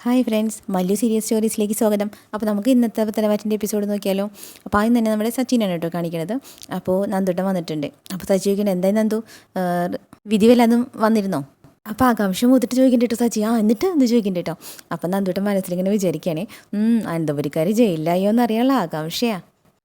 Hi friends Mallu serious സ്റ്റോറീസിലേക്ക് സ്വാഗതം. അപ്പോൾ നമുക്ക് ഇന്നത്തെ തലവാറ്റിന്റെ എപ്പിസോഡ് നോക്കിയാലോ? അപ്പോൾ ആദ്യം തന്നെ നമ്മുടെ സച്ചിനാണ് കേട്ടോ കാണിക്കണത്. അപ്പോൾ നന്ദുട്ടൻ വന്നിട്ടുണ്ട്. അപ്പോൾ സച്ചി ചോദിക്കുന്നത് എന്തായി നന്ദു? വിധി വല്ലാതും വന്നിരുന്നോ? അപ്പോൾ ആകാംക്ഷ മൂത്തിട്ട് ചോദിക്കണ്ട കേട്ടോ സച്ചി. ആ എന്നിട്ട് എന്ത് ചോദിക്കണ്ട കേട്ടോ? അപ്പോൾ നന്ദുട്ടൻ മനസ്സിലിങ്ങനെ വിചാരിക്കുകയാണേ അനന്തപുരിക്കാർ ജയിലിലായോ എന്ന് അറിയാനുള്ള ആകാംക്ഷയാ.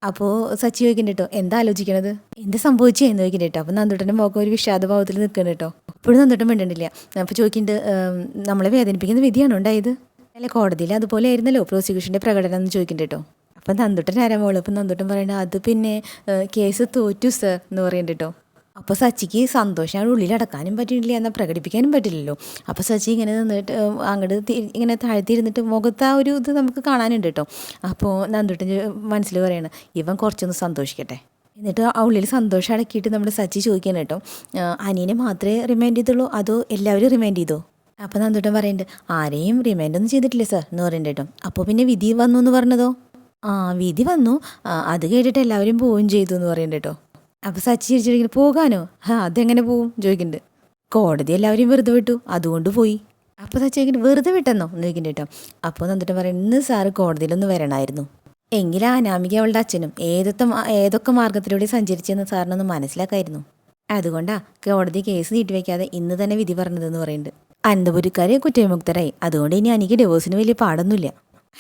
അപ്പോൾ സച്ചി ചോദിക്കണ്ട കേട്ടോ എന്താ ആലോചിക്കണത്? എന്താ സംഭവിച്ചേ എന്ന് ചോദിക്കണ്ട കേട്ടോ. അപ്പോൾ നന്ദുട്ടന്റെ മുഖം ഒരു വിഷാദഭാവത്തിൽ നിൽക്കണം കേട്ടോ. ഇപ്പോഴും നന്ദുട്ടൻ മിണ്ടണ്ടില്ല അപ്പോൾ ചോദിക്കുന്നുണ്ട് "ഏം, നമ്മളെ വേദനിപ്പിക്കുന്ന വിധിയാണോ ഉണ്ടായത്? അല്ല? കോടതിയിൽ അതുപോലെ ആയിരുന്നല്ലോ പ്രോസിക്യൂഷന്റെ പ്രകടനം എന്ന് ചോദിക്കേണ്ടി കേട്ടോ അപ്പം നന്ദുട്ടൻ ആരാമോളൂ അപ്പം നന്ദുട്ടൻ പറയണ അത് പിന്നെ കേസ് തോറ്റു സർ എന്ന് പറയുന്നുണ്ട് കേട്ടോ അപ്പോൾ സച്ചിക്ക് ഉള്ളിൽ അടക്കാനും പറ്റുന്നില്ല എന്നാൽ പ്രകടിപ്പിക്കാനും പറ്റില്ലല്ലോ. അപ്പോൾ സച്ചി ഇങ്ങനെ നിന്നിട്ട് അങ്ങോട്ട് ഇങ്ങനെ താഴ്ത്തിയിരുന്നിട്ട് മുഖത്ത് ആ ഒരു ഇത് നമുക്ക് കാണാനുണ്ട് കേട്ടോ അപ്പോൾ നന്ദുട്ടൻ മനസ്സിൽ പറയണം ഇവൻ കുറച്ചൊന്ന് സന്തോഷിക്കട്ടെ. എന്നിട്ട് ആ ഉള്ളിൽ സന്തോഷം അടക്കിയിട്ട് നമ്മൾ സച്ചി ചോദിക്കാൻ കേട്ടോ അനീനെ മാത്രമേ റിമൈൻഡ് ചെയ്തുള്ളൂ അതോ എല്ലാവരും റിമൈൻഡ് ചെയ്തോ? അപ്പോൾ നന്ദുട്ടൻ പറയുന്നുണ്ട് ആരെയും റിമൈൻഡ് ഒന്നും ചെയ്തിട്ടില്ല സാർ എന്ന് പറയുന്നുണ്ട് കേട്ടോ. അപ്പോൾ പിന്നെ വിധി വന്നു എന്ന് പറഞ്ഞതോ? ആ വിധി വന്നു. അത് കേട്ടിട്ട് എല്ലാവരും പോവുകയും ചെയ്തു എന്ന് പറയുന്നുണ്ട് കേട്ടോ. അപ്പോൾ സച്ചി ചിരിച്ചിരിക്കുന്നു പോകാനോ? ആ അതെങ്ങനെ പോവും? ചോദിക്കുന്നുണ്ട് കോടതി എല്ലാവരും വെറുതെ വിട്ടു. അതുകൊണ്ട് പോയി. അപ്പോൾ സച്ചി ചോദിക്കുന്നു വെറുതെ വിട്ടെന്നോ? എന്ന് ചോദിക്കുന്നുണ്ട് കേട്ടോ. അപ്പോൾ നന്ദിട്ട് പറയും ഇന്ന് സാറ് കോടതിയിലൊന്ന് വരണമായിരുന്നു എങ്കിലും അനാമിക അവളുടെ അച്ഛനും ഏതൊക്കെ ഏതൊക്കെ മാർഗത്തിലൂടെ സഞ്ചരിച്ചെന്ന് സാറിനൊന്ന് മനസ്സിലാക്കായിരുന്നു. അതുകൊണ്ടാ കോടതി കേസ് നീട്ടിവെക്കാതെ ഇന്ന് തന്നെ വിധി പറഞ്ഞതെന്ന് പറയുന്നുണ്ട് അനന്തപുരിക്കാർ കുറ്റവിമുക്തരായി. അതുകൊണ്ട് ഇനി എനിക്ക് ഡിവോഴ്സിന് വലിയ പാടൊന്നുമില്ല.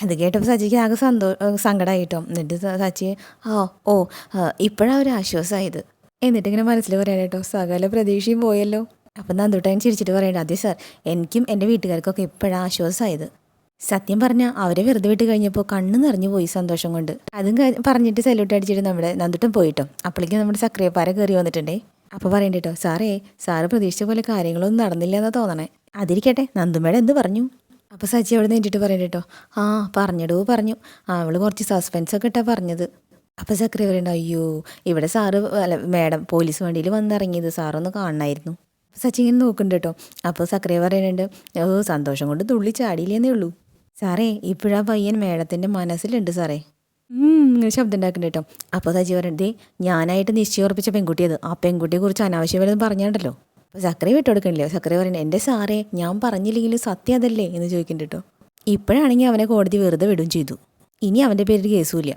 അത് കേട്ടപ്പോൾ സച്ചിക്ക് ആകെ സന്തോ സങ്കടമായിട്ടോ എന്നിട്ട് സച്ചി ആ ഓ ഇപ്പോഴാണ് ഒരു ആശ്വാസമായത് എന്നിട്ട് ഇങ്ങനെ മനസ്സിൽ പറയാൻ കേട്ടോ സകല പ്രതീക്ഷയും പോയല്ലോ. അപ്പം നന്ദുട്ടൻ ചിരിച്ചിട്ട് പറയണ്ട അതെ സാർ എനിക്കും എന്റെ വീട്ടുകാർക്കൊക്കെ ഇപ്പോഴാണ് ആശ്വാസമായത് സത്യം പറഞ്ഞാൽ അവരെ വെറുതെ വിട്ട് കഴിഞ്ഞപ്പോൾ കണ്ണ് നിറഞ്ഞു പോയി സന്തോഷം കൊണ്ട്. അതും പറഞ്ഞിട്ട് സല്യൂട്ട് അടിച്ചിട്ട് നമ്മുടെ നന്ദുട്ടൻ പോയിട്ടോ. അപ്പോഴേക്കും നമ്മുടെ സക്രിയപ്പാര കയറി വന്നിട്ടുണ്ടേ. അപ്പോൾ പറയണ്ട കേട്ടോ സാറേ സാറ് പ്രതീക്ഷിച്ച പോലെ കാര്യങ്ങളൊന്നും നടന്നില്ല എന്നാണ് തോന്നണേ. അതിരിക്കട്ടെ നന്ദുമേടെ എന്ത് പറഞ്ഞു? അപ്പോൾ സച്ചി അവിടെ നിന്നിട്ട് പറയണ്ട കേട്ടോ ആ പറഞ്ഞിടൂ പറഞ്ഞു. ആ അവൾ കുറച്ച് സസ്പെൻസ് ഒക്കെ ഇട്ടാ പറഞ്ഞത്. അപ്പോൾ ചക്രി പറയണ്ട അയ്യോ ഇവിടെ സാറ് അല്ല മേഡം പോലീസ് വണ്ടിയിൽ വന്നിറങ്ങിയത് സാറൊന്ന് കാണണമായിരുന്നു സച്ചി ഇങ്ങനെ നോക്കുന്നുണ്ട് കേട്ടോ അപ്പോൾ സക്രിയ പറയുന്നുണ്ട് ഓ സന്തോഷം കൊണ്ട് തുള്ളി ചാടിയില്ലേന്നേ ഉള്ളൂ. സാറേ ഇപ്പോഴാ പയ്യൻ മേഡത്തിന്റെ മനസ്സിലുണ്ട് സാറേ. ഇങ്ങനെ ശബ്ദം ഉണ്ടാക്കുന്നുണ്ട് കേട്ടോ അപ്പോൾ സജി പറയണ്ടേ "ദേ, ഞാനായിട്ട് നിശ്ചയം ഉറപ്പിച്ച പെൺകുട്ടിയത്. ആ പെൺകുട്ടിയെ കുറിച്ച് അനാവശ്യം വരുന്നത് പറഞ്ഞാണ്ടല്ലോ. അപ്പോൾ സക്കറി വിട്ടുകൊടുക്കണില്ലേ സക്കറി പറയുന്നത് എന്റെ സാറേ ഞാൻ പറഞ്ഞില്ലെങ്കിലും സത്യം അതല്ലേ? എന്ന് ചോദിക്കുന്നുണ്ട് കേട്ടോ. ഇപ്പോഴാണെങ്കിൽ അവനെ കോടതി വെറുതെ വിടും ചെയ്തു. ഇനി അവന്റെ പേരിൽ കേസുമില്ല.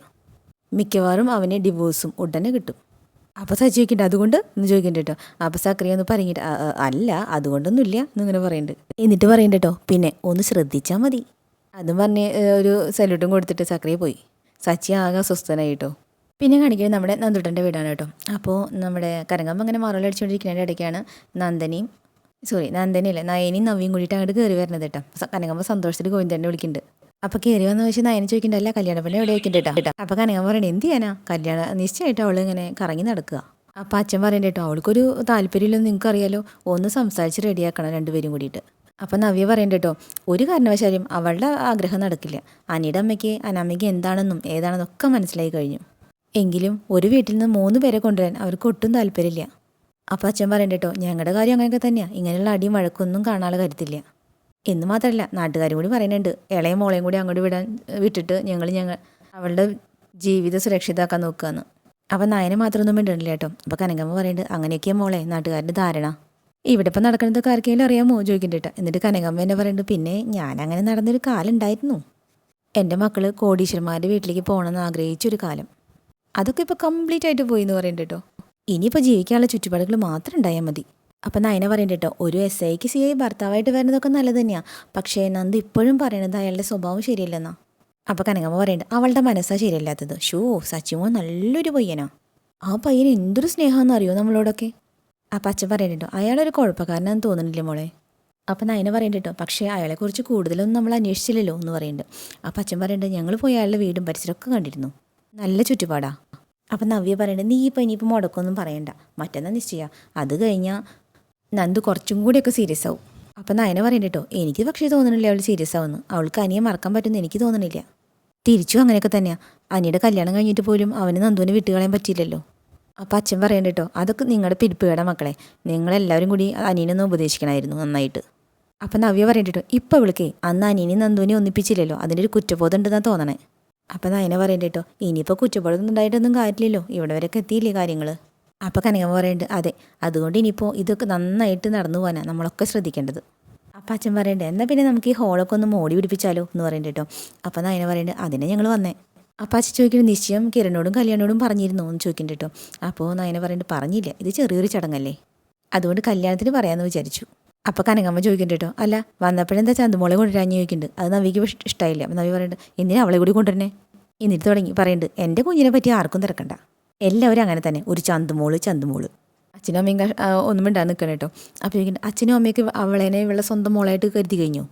മിക്കവാറും അവന് ഡിവോഴ്സും ഉടനെ കിട്ടും. അപ്പോൾ സച്ചി ചോദിക്കണ്ട അതുകൊണ്ട്? എന്ന് ചോദിക്കണ്ട കേട്ടോ. അപ്പോൾ സക്രിയ ഒന്ന് പറഞ്ഞിട്ട് അല്ല അതുകൊണ്ടൊന്നും അതുകൊണ്ടൊന്നുമില്ല എന്നിങ്ങനെ പറയുന്നുണ്ട് എന്നിട്ട് പറയുന്നുണ്ട് കേട്ടോ പിന്നെ ഒന്ന് ശ്രദ്ധിച്ചാൽ മതി. അതും പറഞ്ഞ് ഒരു സല്യൂട്ടും കൊടുത്തിട്ട് സക്രിയ പോയി. സച്ചി ആകെ അസ്വസ്ഥനായി കേട്ടോ. പിന്നെ കാണിക്കുന്നത് നമ്മുടെ നന്ദുട്ടന്റെ വീടാണ് കേട്ടോ. അപ്പോൾ നമ്മുടെ കരങ്കമ്പ് അങ്ങനെ മറലടിച്ചുകൊണ്ടിരിക്കുന്നതിന്റെ ഇടയ്ക്കാണ് നന്ദനിയും സോറി നന്ദനിയല്ലേ നയനിയും നവിയും കൂടിയിട്ട് അങ്ങോട്ട് കയറി വരുന്നത് കേട്ടോ. കനകമ്പ സന്തോഷത്തിൽ ഗോവിന്ദനെ വിളിക്കുന്നുണ്ട്. അപ്പോൾ കയറി വന്ന വെച്ച് നയനെ ചോദിക്കണ്ടല്ല കല്യാണ പോലെ എവിടെ വെക്കുന്നുണ്ട് കേട്ടോ. അപ്പോൾ കനകമ്പ പറയണേ എന്ത് ചെയ്യാനാ? കല്യാണ നിശ്ചയമായിട്ട് അവൾ ഇങ്ങനെ കറങ്ങി നടക്കുക. അപ്പോൾ അച്ഛൻ പറയണ്ട കേട്ടോ അവൾക്കൊരു താല്പര്യമില്ലെന്ന് നിങ്ങൾക്ക് അറിയാലോ ഒന്ന് സംസാരിച്ച് റെഡിയാക്കണം രണ്ടുപേരും കൂടിയിട്ട്. അപ്പം നവ്യ പറയണ്ട കേട്ടോ ഒരു കാരണവശാലും അവളുടെ ആഗ്രഹം നടക്കില്ല. അനിയുടെ അമ്മയ്ക്ക് അനാമ്മയ്ക്ക് എന്താണെന്നും ഏതാണെന്നും ഒക്കെ മനസ്സിലായി കഴിഞ്ഞു. എങ്കിലും ഒരു വീട്ടിൽ നിന്ന് മൂന്ന് പേരെ കൊണ്ടുവരാൻ അവർക്ക് ഒട്ടും താല്പര്യമില്ല. അപ്പം അച്ഛൻ പറയണ്ട കേട്ടോ ഞങ്ങളുടെ കാര്യം അങ്ങനെയൊക്കെ തന്നെയാണ് ഇങ്ങനെയുള്ള അടിയും വഴക്കൊന്നും കാണാനുള്ള കരുത്തില്ല എന്ന് മാത്രമല്ല നാട്ടുകാരും കൂടി പറയുന്നുണ്ട്. ഇളയ മോളെയും കൂടി അങ്ങോട്ട് വിടാൻ വിട്ടിട്ട് ഞങ്ങൾ ഞങ്ങൾ അവളുടെ ജീവിതം സുരക്ഷിതാക്കാൻ നോക്കുകയെന്ന് അപ്പം നായനെ മാത്രമൊന്നും മിണ്ടണില്ല കേട്ടോ അപ്പോൾ കനകമ്മ പറയുന്നുണ്ട് അങ്ങനെയൊക്കെയാ മോളെ നാട്ടുകാരുടെ ധാരണ. ഇവിടെ ഇപ്പം നടക്കുന്നത് ആർക്കെങ്കിലും അറിയാമോ? ചോദിക്കണ്ടിട്ട് എന്നിട്ട് കനകമ്മ എന്നെ പറയുന്നുണ്ട് പിന്നെ ഞാൻ അങ്ങനെ നടന്നൊരു കാലം ഉണ്ടായിരുന്നു എന്റെ മക്കൾ കോടീശ്വരന്മാരുടെ വീട്ടിലേക്ക് പോകണമെന്ന് ആഗ്രഹിച്ചൊരു കാലം. അതൊക്കെ ഇപ്പോൾ കംപ്ലീറ്റ് ആയിട്ട് പോയി എന്ന് പറയുന്നുണ്ട് കേട്ടോ ഇനിയിപ്പോൾ ജീവിക്കാനുള്ള ചുറ്റുപാടുകൾ മാത്രം ഉണ്ടായാൽ മതി. അപ്പം നയന പറയുന്നുണ്ട് കേട്ടോ ഒരു എസ് ഐക്ക് സി ഐ ഭർത്താവായിട്ട് വരുന്നതൊക്കെ നല്ലത് തന്നെയാണ് പക്ഷേ നന്ദ് ഇപ്പോഴും പറയണത് അയാളുടെ സ്വഭാവം ശരിയല്ലെന്നാ. അപ്പം കനകമ്മ പറയുന്നുണ്ട് അവളുടെ മനസ്സാണ് ശരിയല്ലാത്തത്. ഷോ സച്ചിമോ നല്ലൊരു പയ്യനാ. ആ പയ്യൻ എന്തൊരു സ്നേഹമാണെന്ന് അറിയോ നമ്മളോടൊക്കെ? അപ്പം അച്ഛൻ പറയുന്നുണ്ടോ അയാളൊരു കുഴപ്പക്കാരനാന്ന് തോന്നുന്നില്ലേ മോളെ? അപ്പം നയന പറയുന്നുണ്ട് കേട്ടോ പക്ഷേ അയാളെക്കുറിച്ച് കൂടുതലൊന്നും നമ്മൾ അന്വേഷിച്ചില്ലല്ലോ എന്ന് പറയുന്നുണ്ട് ആ അച്ഛൻ പറയുന്നുണ്ട് ഞങ്ങൾ പോയി അയാളുടെ വീടും പരിസരമൊക്കെ കണ്ടിരുന്നു. നല്ല ചുറ്റുപാടാ. അപ്പം നവ്യ പറയണ്ടേ നീ ഇപ്പം ഇനിയിപ്പോൾ മുടക്കൊന്നും പറയണ്ട. മറ്റെന്നാ നിശ്ചയ. അത് കഴിഞ്ഞാൽ നന്ദു കുറച്ചും കൂടിയൊക്കെ സീരിയസ് ആവും. അപ്പം നയന പറയണ്ട കേട്ടോ എനിക്ക് പക്ഷേ തോന്നണില്ല അവൾ സീരിയസ് ആവുന്നു. അവൾക്ക് അനിയെ മറക്കാൻ പറ്റുമെന്ന് എനിക്ക് തോന്നണില്ല. തിരിച്ചു അങ്ങനെയൊക്കെ തന്നെയാണ് അനിയുടെ കല്യാണം കഴിഞ്ഞിട്ട് പോലും അവന് നന്ദുവിനെ വിട്ടുകളയാൻ പറ്റിയില്ലല്ലോ. അപ്പം അച്ഛൻ പറയണ്ട കേട്ടോ അതൊക്കെ നിങ്ങളുടെ പിരിപ്പുകേട മക്കളെ. നിങ്ങളെല്ലാവരും കൂടി അനിയനൊന്ന് ഉപദേശിക്കണമായിരുന്നു നന്നായിട്ട്. അപ്പം നവ്യ പറയണ്ട കേട്ടോ ഇപ്പം അവൾക്ക് അന്ന് അനിയനെ നന്ദുവിനെ ഒന്നിപ്പിച്ചില്ലല്ലോ. അതിന്റെ ഒരു കുറ്റബോധം ഉണ്ടെന്നാണ് തോന്നണേ. അപ്പം നയന പറയണ്ട കേട്ടോ ഇനിയിപ്പോൾ കുറ്റബോധം ഉണ്ടായിട്ടൊന്നും കാര്യമില്ലല്ലോ ഇവിടെ വരെയൊക്കെ എത്തിയില്ലേ കാര്യങ്ങൾ അപ്പോൾ കനകമ്മ പറയുന്നുണ്ട് അതെ അതുകൊണ്ട് ഇനിയിപ്പോൾ ഇതൊക്കെ നന്നായിട്ട് നടന്നു പോകാനാണ് നമ്മളൊക്കെ ശ്രദ്ധിക്കേണ്ടത്. അപ്പം അച്ഛൻ പറയണ്ടേ എന്നാൽ പിന്നെ നമുക്ക് ഈ ഹോളൊക്കെ ഒന്ന് മോടി പിടിപ്പിച്ചാലോ എന്ന് പറയണ്ട കേട്ടോ. അപ്പം നയന പറയണ്ടേ അതിനെ ഞങ്ങൾ വന്നേ. അപ്പം അച്ഛൻ ചോദിക്കുന്നത് നിശ്ചയം കിരണോടും കല്യാണോടും പറഞ്ഞിരുന്നു എന്ന് ചോദിക്കണ്ട കേട്ടോ. അപ്പോൾ നയന പറയണ്ട് പറഞ്ഞില്ല ഇത് ചെറിയൊരു ചടങ്ങല്ലേ? അതുകൊണ്ട് കല്യാണത്തിന് പറയാമെന്ന് വിചാരിച്ചു. അപ്പോൾ കനകമ്മ ചോദിക്കണ്ട കേട്ടോ അല്ല വന്നപ്പോഴെന്താ ചന്തുമോളെ കൊണ്ടുവരാൻ ചോദിക്കുന്നുണ്ട് അത് നവിക്ക് ഇഷ്ട- ഇഷ്ടമായില്ല അപ്പം നവി പറയുന്നുണ്ട് എന്തിനാ അവളെ കൂടി കൊണ്ടുവരണേ? എന്നിട്ട് തുടങ്ങി പറയുന്നുണ്ട് എന്റെ കുഞ്ഞിനെ പറ്റി ആർക്കും തിരക്കണ്ട. എല്ലാവരും അങ്ങനെ തന്നെ. ഒരു ചന്തുമോൾ ചന്തുമോൾ. അച്ഛനും അമ്മയും ഒന്നും മിണ്ടാ നിൽക്കണം കേട്ടോ. അപ്പോൾ ചോദിക്കുന്നത് അച്ഛനും അമ്മയൊക്കെ അവളേനെ ഇവളെ സ്വന്തം മോളായിട്ട് കരുതി കഴിഞ്ഞു?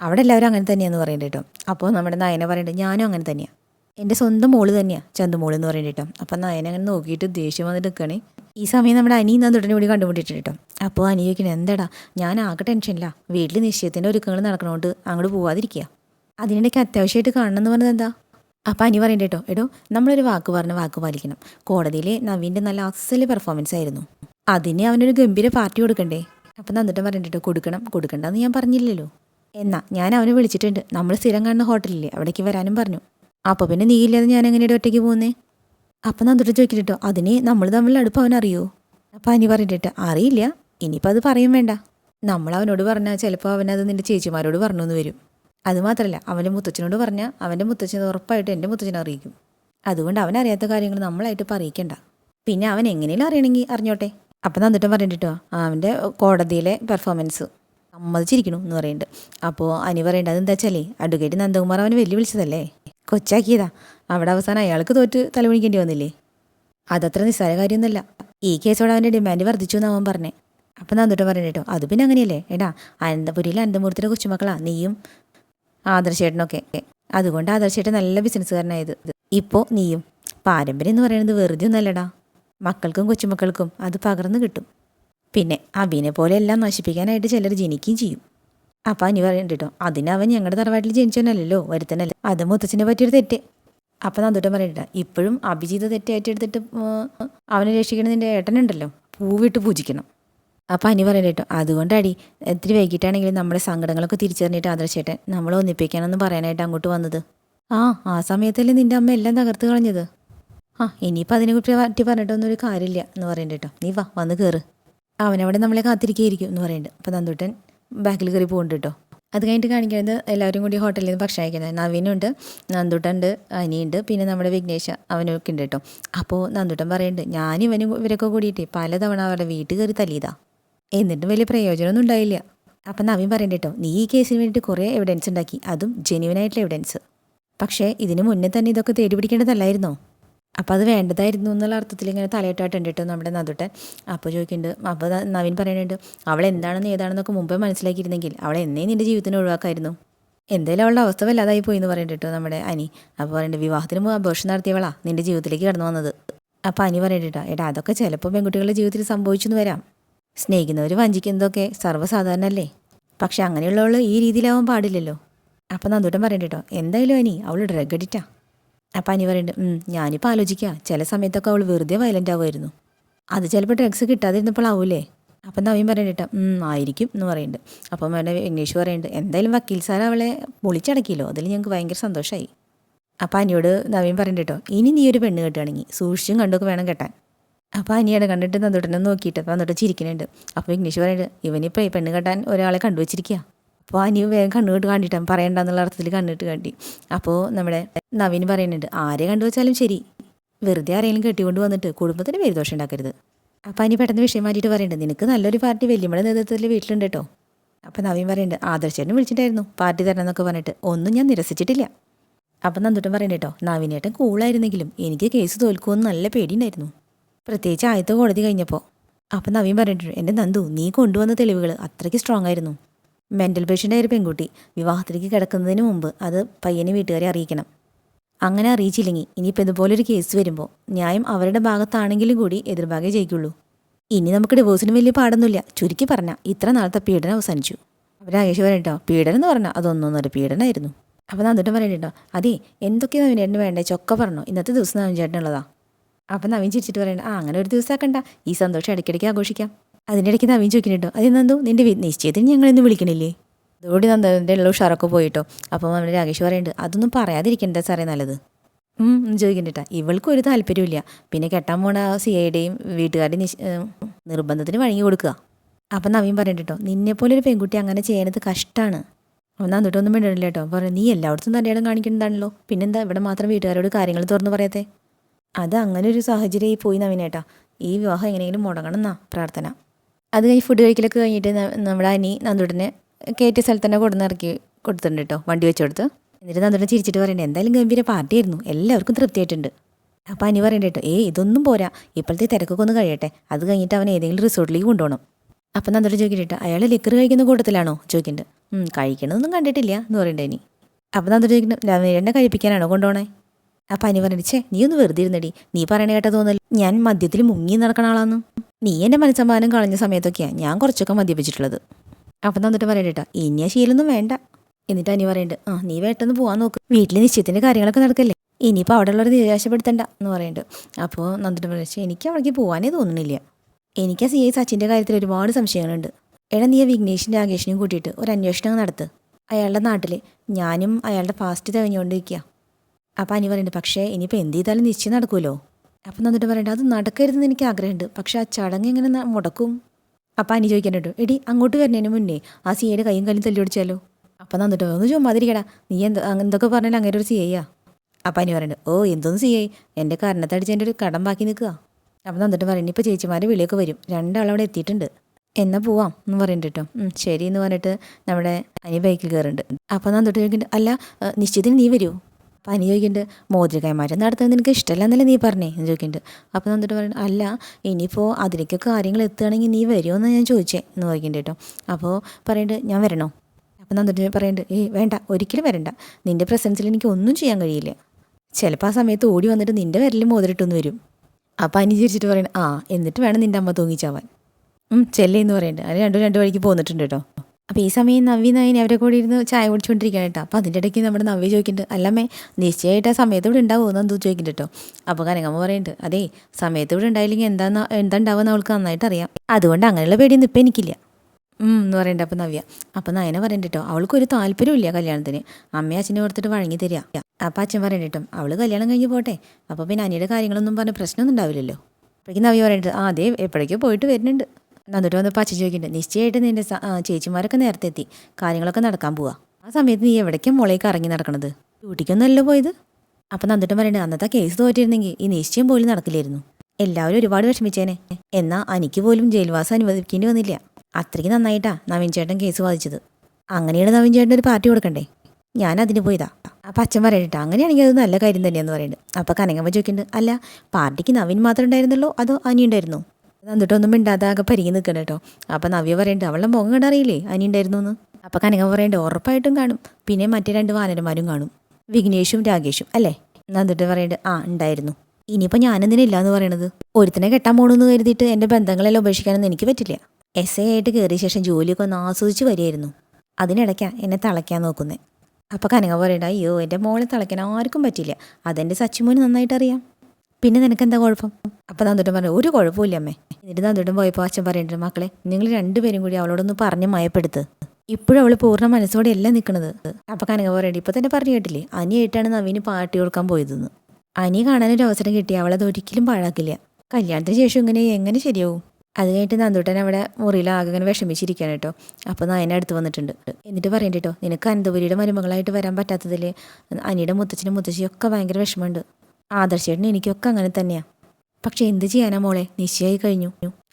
അവിടെ എല്ലാവരും അങ്ങനെ തന്നെയാണെന്ന് പറയുന്നത് കേട്ടോ. അപ്പോൾ നമ്മുടെ നയന പറയുന്നുണ്ട് ഞാനും അങ്ങനെ തന്നെയാണ് എന്റെ സ്വന്തം മോൾ തന്നെയാണ് ചന്തുമോൾ എന്ന് പറയുന്നത് കേട്ടോ. അപ്പം നയന അങ്ങനെ നോക്കിയിട്ട് ദേഷ്യം വന്നിട്ട് നിൽക്കണേ ഈ സമയം നമ്മുടെ അനി തുടങ്ങി കൂടി കണ്ടുപിടിച്ചിട്ട് കേട്ടോ അപ്പോൾ അനി ചോദിക്കണേ എന്താടാ? ഞാൻ ആകെ ടെൻഷനില്ല വീട്ടിൽ നിശ്ചയത്തിന്റെ ഒരുക്കങ്ങൾ നടക്കണോണ്ട് അങ്ങോട്ട് പോവാതിരിക്കുക അതിനിടയ്ക്ക് അത്യാവശ്യമായിട്ട് കാണണം എന്ന് പറഞ്ഞത് എന്താ? അപ്പം അനി പറയണ്ട കേട്ടോ എടോ നമ്മളൊരു വാക്ക് പറഞ്ഞ വാക്ക് പാലിക്കണം. കോടതിയിലെ നവീന്റെ നല്ല അസൽ പെർഫോമൻസ് ആയിരുന്നു. അതിന് അവനൊരു ഗംഭീര പാർട്ടി കൊടുക്കണ്ടേ? അപ്പം നന്നിട്ട് പറയണ്ട കേട്ടോ കൊടുക്കണം കൊടുക്കണ്ടെന്ന് ഞാൻ പറഞ്ഞില്ലല്ലോ. എന്നാ ഞാൻ അവനെ വിളിച്ചിട്ടുണ്ട്. നമ്മൾ സ്ഥിരം കാണുന്ന ഹോട്ടലില്ലേ അവിടേക്ക് വരാനും പറഞ്ഞു. അപ്പോൾ പിന്നെ നീ ഇല്ലാതെ ഞാൻ എങ്ങനെയാണ് ഒറ്റയ്ക്ക് പോകുന്നേ? അപ്പം നന്നിട്ട് ചോദിക്കട്ടോ അതിന് നമ്മൾ തമ്മിൽ അടുപ്പം അവനറിയോ അപ്പം അനി പറഞ്ഞിട്ട് അറിയില്ല. ഇനിയിപ്പോൾ അത് പറയും വേണ്ട. നമ്മൾ അവനോട് പറഞ്ഞാൽ ചിലപ്പോൾ അവനത് നിന്റെ ചേച്ചിമാരോട് പറഞ്ഞു എന്ന് വരും അതുമാത്രമല്ല അവന്റെ മുത്തച്ഛനോട് പറഞ്ഞാൽ അവന്റെ മുത്തച്ഛൻ ഉറപ്പായിട്ട് എന്റെ മുത്തച്ഛനെ അറിയിക്കും. അതുകൊണ്ട് അവൻ അറിയാത്ത കാര്യങ്ങൾ നമ്മളായിട്ട് പറയിക്കണ്ട. പിന്നെ അവൻ എങ്ങനെയും അറിയണമെങ്കിൽ അറിഞ്ഞോട്ടെ. അപ്പം നന്നിട്ടും പറഞ്ഞിട്ടോ അവന്റെ കോടതിയിലെ പെർഫോമൻസ് സമ്മതിച്ചിരിക്കണു എന്ന് പറയുന്നുണ്ട് അപ്പോൾ അനി പറയേണ്ടത് എന്താ വെച്ചാലേ അഡ്വക്കേറ്റ് നന്ദകുമാർ അവനെ വെല്ലുവിളിച്ചതല്ലേ? കൊച്ചാക്കിയതാ. അവിടെ അവസാനം അയാൾക്ക് തോറ്റ് തലമുണിക്കേണ്ടി വന്നില്ലേ? അതത്ര നിസ്സാര കാര്യമൊന്നുമല്ല. ഈ കേസോടെ അവന്റെ ഡിമാൻഡ് വർദ്ധിച്ചു എന്ന് അവൻ പറഞ്ഞേ. അപ്പം നന്നിട്ട് പറയണേ കേട്ടോ അത് പിന്നെ അങ്ങനെയല്ലേ? എടാ അനന്തപുരിയിലെ അനന്തമൂർത്തിയുടെ കൊച്ചുമക്കളാ നീയും ആദർശേട്ടനൊക്കെ. അതുകൊണ്ട് ആദർശേട്ടൻ നല്ല ബിസിനസ്സുകാരനായത് ഇപ്പോൾ നീയും പാരമ്പര്യം എന്ന് പറയുന്നത് വെറുതെ ഒന്നല്ലടാ. മക്കൾക്കും കൊച്ചുമക്കൾക്കും അത് പകർന്നു കിട്ടും. പിന്നെ അബിനെ പോലെ എല്ലാം നശിപ്പിക്കാനായിട്ട് ചിലർ ജനിക്കുകയും ചെയ്യും. അപ്പം അനി പറയണ്ട കേട്ടോ അതിനവൻ ഞങ്ങളുടെ തറവാട്ടിൽ ജനിച്ചവനല്ലല്ലോ വരുത്തനല്ല അത് മുത്തച്ഛനെ പറ്റിയൊരു തെറ്റ്. അപ്പം നന്ദൂട്ടൻ പറയണ്ട ഇപ്പോഴും അഭിജിത തെറ്റായിട്ട് എടുത്തിട്ട് അവനെ രക്ഷിക്കണതിന്റെ ഏട്ടനുണ്ടല്ലോ പൂവിട്ട് പൂജിക്കണം. അപ്പം അനി പറയണ്ട കേട്ടോ അതുകൊണ്ടാടി ഇത്തിരി വൈകിട്ടാണെങ്കിലും നമ്മുടെ സങ്കടങ്ങളൊക്കെ തിരിച്ചറിഞ്ഞിട്ട് ആദർശേട്ടൻ നമ്മളെ ഒന്നിപ്പിക്കാനെന്ന് പറയാനായിട്ട് അങ്ങോട്ട് വന്നത്. ആ ആ സമയത്തല്ലേ നിന്റെ അമ്മ എല്ലാം തകർത്ത് കളഞ്ഞത്? ആ ഇനിയിപ്പോൾ അതിനെ കുറിച്ച് പറ്റി പറഞ്ഞിട്ടൊന്നും ഒരു കാര്യമില്ല എന്ന് പറയണ്ട കേട്ടോ നീ വാ വന്ന് കയറ് അവനവിടെ നമ്മളെ കാത്തിരിക്കുകയായിരിക്കും എന്ന് പറയുന്നുണ്ട് അപ്പം നന്ദൂട്ടൻ ബാക്കിൽ കയറി പോകുന്നുണ്ട് കേട്ടോ. അത് കഴിഞ്ഞിട്ട് കാണിക്കുന്നത് എല്ലാവരും കൂടി ഹോട്ടലിൽ നിന്ന് ഭക്ഷണം കഴിക്കുന്നത്. നവീനുണ്ട് നന്ദുട്ടുണ്ട് അനിയുണ്ട് പിന്നെ നമ്മുടെ വിഘ്നേഷ അവനൊക്കെ ഉണ്ട് കേട്ടോ. അപ്പോൾ നന്ദുട്ടൻ പറയുന്നുണ്ട് ഞാൻ ഇവനും ഇവരൊക്കെ കൂടിയിട്ട് പലതവണ അവരുടെ വീട്ടിൽ കയറി തല്ലിയതാ. എന്നിട്ടും വലിയ പ്രയോജനമൊന്നും ഉണ്ടായില്ല. അപ്പം നവീൻ പറയണ്ട കേട്ടോ നീ ഈ കേസിന് വേണ്ടിയിട്ട് കുറേ എവിഡൻസ് ഉണ്ടാക്കി. അതും ജെന്യുവനായിട്ടുള്ള എവിഡൻസ് പക്ഷേ ഇതിന് മുന്നേ തന്നെ ഇതൊക്കെ തേടി പിടിക്കേണ്ടതല്ലായിരുന്നോ? അപ്പോൾ അത് വേണ്ടതായിരുന്നു എന്നുള്ള അർത്ഥത്തിൽ ഇങ്ങനെ തലയിട്ടായിട്ടുണ്ട് കേട്ടോ നമ്മുടെ നദുട്ടൻ അപ്പോൾ ചോദിക്കുന്നുണ്ട് അപ്പോൾ നവീൻ പറയുന്നുണ്ട് അവൾ എന്താണെന്ന് ഏതാണെന്നൊക്കെ മുമ്പേ മനസ്സിലാക്കിയിരുന്നെങ്കിൽ അവൾ എന്നേ നിന്റെ ജീവിതത്തിന് ഒഴിവാക്കായിരുന്നു. എന്തായാലും അവളുടെ അവസ്ഥ വല്ലാതായി പോയി എന്ന് പറയുന്നുണ്ട് നമ്മുടെ അനി. അപ്പോൾ പറയുന്നുണ്ട് വിവാഹത്തിന് മുമ്പ് അപേക്ഷ നടത്തിയവളാ നിന്റെ ജീവിതത്തിലേക്ക് കടന്നു വന്നത്. അപ്പോൾ അനി പറയുന്നുണ്ട് എടാ അതൊക്കെ ചിലപ്പോൾ പെൺകുട്ടികളുടെ ജീവിതത്തിൽ സംഭവിച്ചു എന്ന് വരാം. സ്നേഹിക്കുന്നവർ വഞ്ചിക്കുന്നതൊക്കെ സർവസാധാരണല്ലേ? പക്ഷെ അങ്ങനെയുള്ളവൾ ഈ രീതിയിലാവാൻ പാടില്ലല്ലോ. അപ്പം നന്ദൂട്ടൻ പറയണ്ട കേട്ടോ എന്തായാലും അനി അവൾ ഡ്രഗ് അഡിക്റ്റാ അപ്പം അനി പറയുന്നുണ്ട് "ഉം, ഞാനിപ്പോൾ ആലോചിക്കുക ചില സമയത്തൊക്കെ അവൾ വെറുതെ വയലന്റ് ആവുമായിരുന്നു. അത് ചിലപ്പോൾ ഡ്രഗ്സ് കിട്ടാതിരുന്നപ്പോൾ ആവൂലേ? അപ്പം നവീൻ പറയണ്ട കേട്ടോ ആയിരിക്കും എന്ന് പറയുന്നുണ്ട് അപ്പം അവന്റെ ഇംഗ്ലീഷ് പറയുന്നുണ്ട് എന്തായാലും വക്കീൽ സാർ അവളെ പൊളിച്ചടക്കിയല്ലോ. അതിൽ ഞങ്ങൾക്ക് ഭയങ്കര സന്തോഷമായി അപ്പം അനിയോട് നവീൻ പറയുന്നുണ്ട് കേട്ടോ ഇനി നീ ഒരു പെണ്ണ് കെട്ടുകയാണെങ്കിൽ സൂക്ഷിച്ചും കണ്ടൊക്കെ വേണം കെട്ടാൻ. അപ്പോൾ അനിയുടെ കണ്ടിട്ട് നന്ദുട്ടനെ നോക്കിയിട്ട് നന്ദുട്ടൻ ചിരിക്കുന്നുണ്ട് അപ്പോൾ ഇംഗ്ലീഷ് പറയുന്നുണ്ട് ഇവനിപ്പോൾ പെണ്ണ് കെട്ടാൻ ഒരാളെ കണ്ടുവച്ചിരിക്കുക അപ്പോൾ അനിയൻ വേഗം കണ്ണുകെട്ട് കാണിട്ടാൻ പറയണ്ടെന്നുള്ള അർത്ഥത്തിൽ കണ്ണിട്ട് കണ്ടി അപ്പോൾ നമ്മുടെ നവീൻ പറയുന്നുണ്ട് ആരെ കണ്ടു വെച്ചാലും ശരി. വെറുതെ ആരെങ്കിലും കെട്ടിക്കൊണ്ട് വന്നിട്ട് കുടുംബത്തിന് പേരുദോഷം ഉണ്ടാക്കരുത്. അപ്പോൾ അനി പെട്ടെന്ന് വിഷയം മാറ്റിയിട്ട് പറയുന്നുണ്ട് നിനക്ക് നല്ലൊരു പാർട്ടി വലിയമ്മയുടെ നേതൃത്വത്തിൽ വീട്ടിലുണ്ട് കേട്ടോ. അപ്പോൾ നവീൻ പറയുന്നുണ്ട് ആദർശേട്ടനും വിളിച്ചിട്ടായിരുന്നു പാർട്ടി തരണം എന്നൊക്കെ പറഞ്ഞിട്ട് ഒന്നും ഞാൻ നിരസിച്ചിട്ടില്ല. അപ്പം നന്ദുട്ടൻ പറയുന്നുണ്ട് കേട്ടോ നവീനേട്ടൻ കൂളായിരുന്നെങ്കിലും എനിക്ക് കേസ് തോൽക്കുമെന്ന് നല്ല പേടിയുണ്ടായിരുന്നു. പ്രത്യേകിച്ച് ആദ്യത്തെ കോടതി കഴിഞ്ഞപ്പോൾ അപ്പം നവീൻ പറഞ്ഞിട്ടുണ്ട് എന്റെ നന്ദു നീ കൊണ്ടുവന്ന തെളിവുകൾ അത്രയ്ക്ക് സ്ട്രോങ് ആയിരുന്നു. മെന്റൽ പേഷ്യന്റായ ഒരു പെൺകുട്ടി വിവാഹത്തിലേക്ക് കിടക്കുന്നതിന് മുമ്പ് അത് പയ്യനെ വീട്ടുകാരെ അറിയിക്കണം. അങ്ങനെ അറിയിച്ചില്ലെങ്കിൽ ഇനിയിപ്പോൾ ഇതുപോലൊരു കേസ് വരുമ്പോൾ ന്യായം അവരുടെ ഭാഗത്താണെങ്കിലും കൂടി എതിർഭാഗേ ജയിക്കുള്ളൂ. ഇനി നമുക്ക് ഡിവോഴ്സിന് വലിയ പാടൊന്നുമില്ല. ചുരുക്കി പറഞ്ഞാൽ ഇത്ര നാളത്തെ പീഡനം അവസാനിച്ചു. രാകേഷ് പറയട്ടോ പീഡനം എന്ന് പറഞ്ഞാൽ അതൊന്നൊന്നൊരു പീഡനമായിരുന്നു അപ്പോൾ നന്ദിട്ട് പറയണ്ടോ അതേ എന്തൊക്കെയാണ് നവീനേട്ടന് വേണ്ടേ ചൊക്ക പറഞ്ഞു ഇന്നത്തെ ദിവസം നവീൻ ചേട്ടനുള്ളതാ. അപ്പം നവീൻ ചിരിച്ചിട്ട് പറയണ്ട ആ അങ്ങനെ ഒരു ദിവസം ആക്കണ്ട ഈ സന്തോഷം ഇടയ്ക്കിടയ്ക്ക് ആഘോഷിക്കാം. അതിനിടയ്ക്ക് നവീൻ ചോദിക്കുന്നുണ്ടോ അത് നന്ദു? നിന്റെ വി- നിശ്ചയത്തിന് ഞങ്ങൾ ഇന്ന് വിളിക്കണില്ലേ? അതോടെ നന്ദന്റെ ഉള്ള ഉഷാറൊക്കെ പോയിട്ടോ. അപ്പം നമ്മുടെ രാകേഷ് പറയുന്നുണ്ട് അതൊന്നും പറയാതിരിക്കണ്ടേ സാറേ നല്ലത്. ഉം, എന്ന് ഇവൾക്ക് ഒരു താല്പര്യമില്ല പിന്നെ കെട്ടാൻ പോണ സി ഐയുടെയും വീട്ടുകാരുടെയും നിർബന്ധത്തിന് വഴങ്ങി കൊടുക്കുക. അപ്പം നവീൻ പറഞ്ഞിട്ടോ നിന്നെപ്പോലെ ഒരു പെൺകുട്ടി അങ്ങനെ ചെയ്യണത് കഷ്ടമാണ് അവൻ നന്നിട്ടൊന്നും വേണ്ടില്ല കേട്ടോ പറഞ്ഞു നീ എല്ലായിടത്തും തന്നെയാണ് കാണിക്കുന്നതാണല്ലോ. പിന്നെന്താ ഇവിടെ മാത്രം വീട്ടുകാരോട് കാര്യങ്ങൾ തുറന്നു പറയത്തെ? അത് അങ്ങനെ ഒരു സാഹചര്യമായി പോയി നവീനേട്ടാ. ഈ വിവാഹം എങ്ങനെയെങ്കിലും മുടങ്ങണം എന്നാ പ്രാർത്ഥന. അത് കഴിഞ്ഞ് ഫുഡ് കഴിക്കലൊക്കെ കഴിഞ്ഞിട്ട് നമ്മുടെ അനി നന്ദുടനെ കയറ്റിയ സ്ഥലത്ത് തന്നെ കൊടുന്ന് ഇറക്കി കൊടുത്തിട്ടുണ്ട് കേട്ടോ വണ്ടി വെച്ച് കൊടുത്ത്. എന്നിട്ട് നന്ദുടനെ ചിരിച്ചിട്ട് പറയണ്ടേ എന്തായാലും ഗംഭീര പാർട്ടിയായിരുന്നു എല്ലാവർക്കും തൃപ്തിയായിട്ടുണ്ട്. അപ്പം അനി പറയണ്ട കേട്ടോ ഏയ് ഇതൊന്നും പോരാ ഇപ്പോഴത്തെ തിരക്കൊക്കെ ഒന്ന് കഴിയട്ടെ അത് കഴിഞ്ഞിട്ട് അവൻ ഏതെങ്കിലും റിസോർട്ടിലേക്ക് കൊണ്ടുപോകണം. അപ്പം നന്ദോട് ചോദിക്കട്ടെ അയാൾ ലിക്കർ കഴിക്കുന്ന കൂട്ടത്തിലാണോ? ചോദിക്കുന്നുണ്ട് കഴിക്കണതൊന്നും കണ്ടിട്ടില്ല എന്ന് പറയണ്ടേ ഇനി അപ്പം നന്ദോട് ചോദിക്കുന്നു രമേരനെ കഴിപ്പിക്കാനാണോ കൊണ്ടുപോണേ? അപ്പം അനി പറഞ്ഞിട്ട് നീ ഒന്ന് വെറുതെ ഇരുന്നടി നീ പറയണ കേട്ട തോന്നല്ലോ ഞാൻ മദ്യത്തിൽ മുങ്ങി നടക്കണ ആളാന്ന്. നീ എന്റെ മനസ്സമാനം കളഞ്ഞ സമയത്തൊക്കെയാണ് ഞാൻ കുറച്ചൊക്കെ മദ്യപിച്ചിട്ടുള്ളത്. അപ്പം തന്നിട്ട് പറയണ്ടേട്ടാ ഇനി ആ ശീലൊന്നും വേണ്ട. എന്നിട്ട് അനി പറയുന്നുണ്ട് ആ നീ വേട്ടെന്ന് പോകാൻ നോക്ക്. വീട്ടിൽ നിശ്ചയത്തിന്റെ കാര്യങ്ങളൊക്കെ നടക്കല്ലേ? ഇനിയിപ്പോൾ അവിടെ ഉള്ളവർ നിരാശപ്പെടുത്തണ്ട എന്ന് പറയുന്നുണ്ട് അപ്പോൾ നന്ദിട്ട് പറഞ്ഞു എനിക്ക് അവിടേക്ക് പോകാനേ തോന്നുന്നില്ല എനിക്ക് ആ സി ഐ സച്ചിന്റെ കാര്യത്തിൽ ഒരുപാട് സംശയങ്ങളുണ്ട്. എടാ നീ ആ വിഘ്നേഷിന്റെ രാകേഷിനെയും കൂട്ടിയിട്ട് ഒരു അന്വേഷണം നടത്ത്. അയാളുടെ നാട്ടിൽ ഞാനും അയാളുടെ ഫാസ്റ്റ് തികഞ്ഞുകൊണ്ടിരിക്കുക അപ്പോൾ അനി പറയുന്നുണ്ട് പക്ഷേ ഇനിയിപ്പോൾ എന്ത് ചെയ്താലും നിശ്ചയം നടക്കുമല്ലോ അപ്പം എന്നിട്ട് പറയണ്ട അത് നടക്കരുതെന്ന് എനിക്ക് ആഗ്രഹമുണ്ട്. പക്ഷേ ആ ചടങ്ങ് എങ്ങനെ മുടക്കും? അപ്പം അനി ചോദിക്കാനുണ്ട് എടി അങ്ങോട്ട് വരുന്നതിന് മുന്നേ ആ സി ഐയുടെ കൈയും കാലും തല്ലി ഓടിച്ചാലോ അപ്പം എന്നിട്ട് ഒന്ന് ചുമ്മാതിരിക്കടാ നീ എന്താ എന്തൊക്കെ പറഞ്ഞാൽ അങ്ങനെ ഒരു സി ഐയാ അപ്പം അനി പറയുന്നുണ്ട് ഓ എന്തോന്ന് സി ഐ? എന്റെ കാരണത്തടിച്ച് എന്റെ ഒരു കടം ബാക്കി നിൽക്കുക അപ്പം എന്നിട്ട് പറയുന്നത് ഇപ്പോൾ ചേച്ചിമാരെ വിളിയൊക്കെ വരും. രണ്ടാളവിടെ എത്തിയിട്ടുണ്ട്. എന്നാ പോവാം എന്ന് പറയുന്നുണ്ട് കേട്ടോ. ശരി എന്ന് പറഞ്ഞിട്ട് നമ്മുടെ അനി ബൈക്കിൽ കയറുന്നുണ്ട്. അപ്പം നന്നിട്ട് ചോദിക്കുന്നുണ്ട് അല്ല നിശ്ചിതം നീ വരുമോ അപ്പം അനി ചോദിക്കുന്നുണ്ട് മോതിര കൈമാറ്റം നടത്തുന്നത് നിനക്ക് ഇഷ്ടമല്ല എന്നല്ലേ നീ പറഞ്ഞേ? എന്ന് ചോദിക്കുന്നുണ്ട് അപ്പോൾ എന്നിട്ട് പറയുന്നത് അല്ല ഇനിയിപ്പോൾ അതിലേക്ക് കാര്യങ്ങൾ എത്തുകയാണെങ്കിൽ നീ വരുമോ എന്ന് ഞാൻ ചോദിച്ചേ എന്ന് ചോദിക്കുന്നുണ്ട് കേട്ടോ. അപ്പോൾ പറയുന്നുണ്ട് ഞാൻ വരണോ? അപ്പോൾ എന്നിട്ട് പറയുന്നുണ്ട് ഏയ് വേണ്ട ഒരിക്കലും വരണ്ട. നിന്റെ പ്രസൻസിൽ എനിക്ക് ഒന്നും ചെയ്യാൻ കഴിയില്ല. ചിലപ്പോൾ ആ സമയത്ത് ഓടി വന്നിട്ട് നിന്റെ വിരലിൽ മോതിരിട്ടൊന്ന് വരും. അപ്പോൾ അനി ചിരിച്ചിട്ട് പറയണം ആ എന്നിട്ട് വേണം നിന്റെ അമ്മ തൂങ്ങിച്ചാവാൻ. ഉം, ചെല്ലേ എന്ന് പറയുന്നുണ്ട് അത് രണ്ടും രണ്ട് വഴിക്ക് പോന്നിട്ടുണ്ട് കേട്ടോ. അപ്പോൾ ഈ സമയം നവ്യ നയനി അവരെ കൂടി ഇരുന്ന് ചായ കുടിച്ചുകൊണ്ടിരിക്കുകയാണ് കേട്ടോ. അപ്പോൾ അതിന്റെ ഇടയ്ക്ക് നമ്മുടെ നവ്യ ചോദിക്കുന്നുണ്ട് അല്ലമ്മേ നിശ്ചയമായിട്ട് ആ സമയത്ത് ഇവിടെ ഉണ്ടാവുമോ? എന്ന് എന്തോ ചോദിക്കുന്നുണ്ട് കേട്ടോ. അപ്പോൾ കനകമ്മ പറയുന്നുണ്ട് അതേ സമയത്ത് ഇവിടെ ഉണ്ടായില്ലെങ്കിൽ എന്താ എന്താ ഉണ്ടാവുമെന്ന് അവൾക്ക് നന്നായിട്ട് അറിയാം. അതുകൊണ്ട് അങ്ങനെയുള്ള പേടിയൊന്നും ഇപ്പം എനിക്കില്ല. എന്ന് പറയണ്ട അപ്പം നവ്യ. അപ്പം നയന പറയണ്ട കേട്ടോ അവൾക്കൊരു താല്പര്യമില്ല കല്യാണത്തിന്. അമ്മയും അച്ഛനെ ഓർത്തിട്ട് വഴങ്ങി തരിക. അപ്പം അച്ഛൻ പറയണ്ട കേട്ടോ അവൾ കല്യാണം കഴിഞ്ഞ് പോട്ടെ. അപ്പോൾ പിന്നെ അനിയുടെ കാര്യങ്ങളൊന്നും പറഞ്ഞ പ്രശ്നമൊന്നും ഉണ്ടാവില്ലല്ലോ. അപ്പോഴേക്കും നവ്യ പറയണ്ട ആ അതേ എപ്പോഴേക്കോ പോയിട്ട് വരുന്നുണ്ട്. എന്നിട്ട് വന്നപ്പോൾ അച്ഛൻ ചോദിക്കുന്നുണ്ട് നിശ്ചയമായിട്ട് നിന്റെ ചേച്ചിമാരൊക്കെ നേരത്തെ എത്തി കാര്യങ്ങളൊക്കെ നടക്കാൻ പോവാ. ആ സമയത്ത് നീ എവിടേക്കും മുളയൊക്കെ ഇറങ്ങി നടക്കണത്? ഡ്യൂട്ടിക്കൊന്നല്ലോ പോയത്? അപ്പം നന്നിട്ട് പറയണ്ടേ അന്നത്തെ കേസ് തോറ്റിരുന്നെങ്കിൽ ഈ നിശ്ചയം പോലും നടക്കില്ലായിരുന്നു. എല്ലാവരും ഒരുപാട് വിഷമിച്ചേനെ. എന്നാൽ എനിക്ക് പോലും ജയിൽവാസം അനുവദിക്കേണ്ടി വന്നില്ല. അത്രയ്ക്ക് നന്നായിട്ടാ നവീൻ ചേട്ടൻ കേസ് വാദിച്ചത്. അങ്ങനെയാണ് നവീൻ ചേട്ടൻ ഒരു പാർട്ടി കൊടുക്കണ്ടേ? ഞാൻ അതിന് പോയതാ. അപ്പം അച്ഛൻ പറയട്ടെ അങ്ങനെയാണെങ്കിൽ അത് നല്ല കാര്യം തന്നെയാന്ന് പറയുന്നത് അപ്പം കനകമ്മ ചോദിക്കുന്നുണ്ട് അല്ല പാർട്ടിക്ക് നവീൻ മാത്രം ഉണ്ടായിരുന്നല്ലോ അതോ അനി ഉണ്ടായിരുന്നോ എന്നിട്ടൊന്നും മിണ്ടാതെ ആകെ പരിങ്ങി നിൽക്കണം കേട്ടോ അപ്പം നവ്യ പറയുന്നുണ്ട് അവളുടെ മുഖം കണ്ടറിയില്ലേ അനി ഉണ്ടായിരുന്നു എന്ന്? അപ്പം കനക പറയുന്നുണ്ട് ഉറപ്പായിട്ടും കാണും. പിന്നെ മറ്റേ രണ്ട് വാനരന്മാരും കാണും. വിഘ്നേഷും രാകേഷും അല്ലേ? എന്നിട്ട് പറയുന്നുണ്ട് ആ ഉണ്ടായിരുന്നു. ഇനിയിപ്പോൾ ഞാനെന്തിനില്ല എന്ന് പറയണത്? ഒരുത്തിനെ കെട്ടാൻ പോകണമെന്ന് കരുതിയിട്ട് എന്റെ ബന്ധങ്ങളെല്ലാം ഉപേക്ഷിക്കാനൊന്നും എനിക്ക് പറ്റില്ല. എസ് എ ആയിട്ട് കയറിയ ശേഷം ജോലിയൊക്കെ ഒന്ന് ആസ്വദിച്ച് വരികയായിരുന്നു. അതിനിടയ്ക്കാ എന്നെ തളയ്ക്കാൻ നോക്കുന്നേ. അപ്പോൾ കനക പറയണ്ട അയ്യോ എന്റെ മോളെ തളയ്ക്കാൻ ആർക്കും പറ്റില്ല. അതെന്റെ സച്ചിമോന് നന്നായിട്ട് അറിയാം. പിന്നെ നിനക്കെന്താ കുഴപ്പം? അപ്പം തൊട്ടും പറഞ്ഞു ഒരു കുഴപ്പമില്ല അമ്മേ. എന്നിട്ട് നന്ദുട്ടൻ പോയപ്പോൾ അച്ഛൻ പറയുന്നുണ്ട് മക്കളെ നിങ്ങൾ രണ്ടുപേരും കൂടി അവളോടൊന്ന് പറഞ്ഞ് മയപ്പെടുത്ത്. ഇപ്പോഴും അവൾ പൂർണ മനസ്സോടെ അല്ല നിൽക്കുന്നത് അപ്പം കനക പറയണ്ട ഇപ്പം തന്നെ പറഞ്ഞു കേട്ടില്ലേ? അനിയായിട്ടാണ് നവീന് പാർട്ടി കൊടുക്കാൻ പോയതെന്ന്. അനി കാണാനൊരു അവസരം കിട്ടി അവളത് ഒരിക്കലും പാഴാക്കില്ല. കല്യാണത്തിന് ശേഷം ഇങ്ങനെ എങ്ങനെ ശരിയാവും? അത് കഴിഞ്ഞിട്ട് നന്ദൂട്ടൻ അവിടെ മുറിയിൽ ആകെ ഇങ്ങനെ വിഷമിച്ചിരിക്കുകയാണ് കേട്ടോ. അപ്പോൾ നയന അടുത്ത് വന്നിട്ടുണ്ട്. എന്നിട്ട് പറയണ്ട കേട്ടോ നിനക്ക് അനന്തപുരിയുടെ മരുമകളായിട്ട് വരാൻ പറ്റാത്തതിൽ അനിയുടെ മുത്തച്ഛനും മുത്തശ്ശിയും ഒക്കെ ഭയങ്കര വിഷമമുണ്ട്. ആദർശേട്ടനും എനിക്കൊക്കെ അങ്ങനെ തന്നെയാണ് പക്ഷെ എന്ത് ചെയ്യാനാ മോളെ? നിശ്ചയമായി കഴിഞ്ഞു.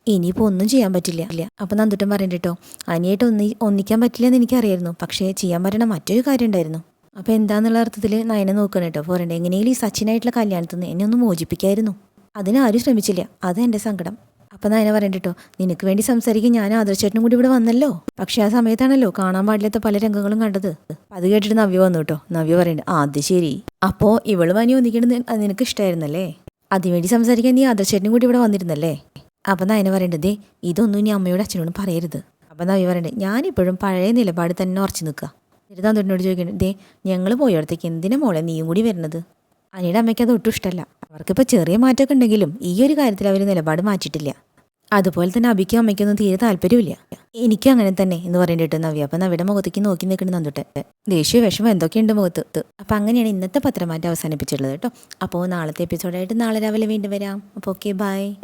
ഇനിയിപ്പോൾ ഒന്നും ചെയ്യാൻ പറ്റില്ല. ഇല്ല അപ്പം നന്ദുട്ടൻ പറയണ്ട കേട്ടോ അനിയായിട്ട് ഒന്നി ഒന്നിക്കാൻ പറ്റില്ലെന്ന് എനിക്കറിയായിരുന്നു. പക്ഷേ ചെയ്യാൻ പറ്റണ മറ്റൊരു കാര്യം ഉണ്ടായിരുന്നു. അപ്പോൾ എന്താണെന്നുള്ള അർത്ഥത്തിൽ നയനെ നോക്കണം കേട്ടോ പോരണ്ടേ എങ്ങനെയെങ്കിലും ഈ സച്ചിനായിട്ടുള്ള കല്യാണത്തിൽ നിന്ന് എന്നെ ഒന്ന് മോചിപ്പിക്കായിരുന്നു. അതിനാരും ശ്രമിച്ചില്ല. അത് എന്റെ സങ്കടം. അപ്പം നയന പറയണ്ട കേട്ടോ നിനക്ക് വേണ്ടി സംസാരിക്കാൻ ഞാൻ ആദർശേട്ടനും കൂടി ഇവിടെ വന്നല്ലോ. പക്ഷെ ആ സമയത്താണല്ലോ കാണാൻ പാടില്ലാത്ത പല രംഗങ്ങളും കണ്ടത്. അത് കേട്ടിട്ട് നവ്യ വന്നു കേട്ടോ നവ്യ പറയുന്നുണ്ട് ആ അത് ശരി. അപ്പോ ഇവൾ പനി ഒന്നിക്കണത് നിനക്ക് ഇഷ്ടമായിരുന്നല്ലേ അതിനുവേണ്ടി സംസാരിക്കാൻ നീ ആദർശേട്ടനും കൂടി ഇവിടെ വന്നിരുന്നല്ലേ? അപ്പം നയന പറയേണ്ടത് ഇതൊന്നും ഇനി അമ്മയോട് അച്ഛനോട് പറയരുത്. അപ്പം നവ്യ പറയണ്ടേ ഞാനിപ്പോഴും പഴയ നിലപാട് തന്നെ ഉറച്ചു നിൽക്കുക എന്നിട്ട് തന്നോട് ചോദിക്കണ്ടേ ദേ ഞങ്ങൾ പോയടത്തേക്ക് എന്തിനാ മോളെ നീയും കൂടി വരുന്നത്? അനിയുടെ അമ്മയ്ക്ക് അത് ഒട്ടും ഇഷ്ടമല്ല. അവർക്കിപ്പോൾ ചെറിയ മാറ്റമൊക്കെ ഉണ്ടെങ്കിലും ഈ ഒരു കാര്യത്തിൽ അവർ നിലപാട് മാറ്റിയിട്ടില്ല. അതുപോലെ തന്നെ അബിക്കും അമ്മയ്ക്കൊന്നും തീരെ താല്പര്യമില്ല എനിക്കും അങ്ങനെ തന്നെ എന്ന് പറയേണ്ടിട്ട് നവ്യ അപ്പം നവിയുടെ മുഖത്തേക്ക് നോക്കി നിൽക്കുന്ന നന്ദുട്ടെ ദേഷ്യ വിഷമം എന്തൊക്കെയുണ്ട് മുഖത്ത്? അപ്പം അങ്ങനെയാണ് ഇന്നത്തെ പത്രമാറ്റം അവസാനിപ്പിച്ചിട്ടുള്ളത് കേട്ടോ. അപ്പോൾ നാളത്തെ എപ്പിസോഡായിട്ട് നാളെ രാവിലെ വീണ്ടും വരാം. അപ്പോൾ ഓക്കെ ബൈ